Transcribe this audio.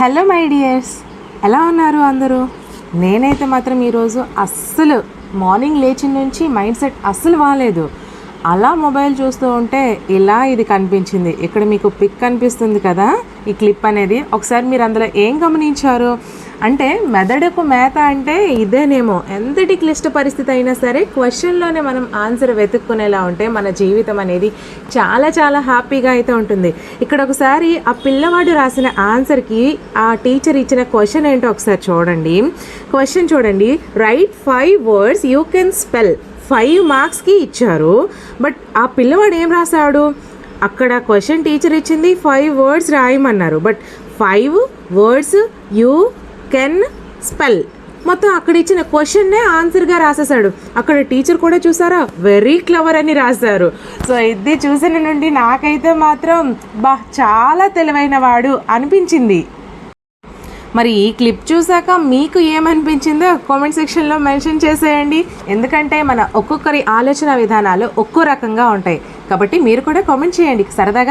Hello my dears. ఎలా ఉన్నారు అందరూ? నేనైతే మాత్రం ఈరోజు అస్సలు మార్నింగ్ లేచిన నుంచి మైండ్ సెట్ అస్సలు బాగాలేదు అలా మొబైల్ చూస్తూ ఉంటే ఇలా ఇది కనిపించింది. ఇక్కడ మీకు పిక్ కనిపిస్తుంది కదా? ఈ క్లిప్ అనేది. ఒకసారి మీరు అందులో ఏం గమనించారు? అంటే మెదడుకు మేత అంటే ఇదేనేమో. ఎంతటి క్లిష్ట పరిస్థితి అయినా సరే క్వశ్చన్లోనే మనం ఆన్సర్ వెతుక్కునేలా ఉంటే మన జీవితం అనేది చాలా చాలా హ్యాపీగా అయితే ఉంటుంది. ఇక్కడ ఒకసారి ఆ పిల్లవాడు రాసిన ఆన్సర్కి ఆ టీచర్ ఇచ్చిన క్వశ్చన్ ఏంటో ఒకసారి చూడండి. క్వశ్చన్ చూడండి. Write five words you can spell. Five మార్క్స్కి ఇచ్చారు. బట్ ఆ పిల్లవాడు ఏం రాశాడు? అక్కడ క్వశ్చన్ టీచర్ ఇచ్చింది five words రాయమన్నారు. But five words you can spell మొత్తం అక్కడ ఇచ్చిన క్వశ్చన్నే ఆన్సర్గా రాసేసాడు అక్కడ టీచర్ కూడా చూసారా? వెరీ క్లవర్ అని రాశారు. సో ఇది చూసిన నుండి నాకైతే మాత్రం బా చాలా తెలివైన వాడు అనిపించింది. మరి ఈ క్లిప్ చూసాక మీకు ఏమనిపించిందో కామెంట్ సెక్షన్లో మెన్షన్ చేసేయండి. ఎందుకంటే మన ఒక్కొక్కరి ఆలోచన విధానాలు ఒక్కో రకంగా ఉంటాయి. కాబట్టి మీరు కూడా కామెంట్ చేయండి. సరదాగా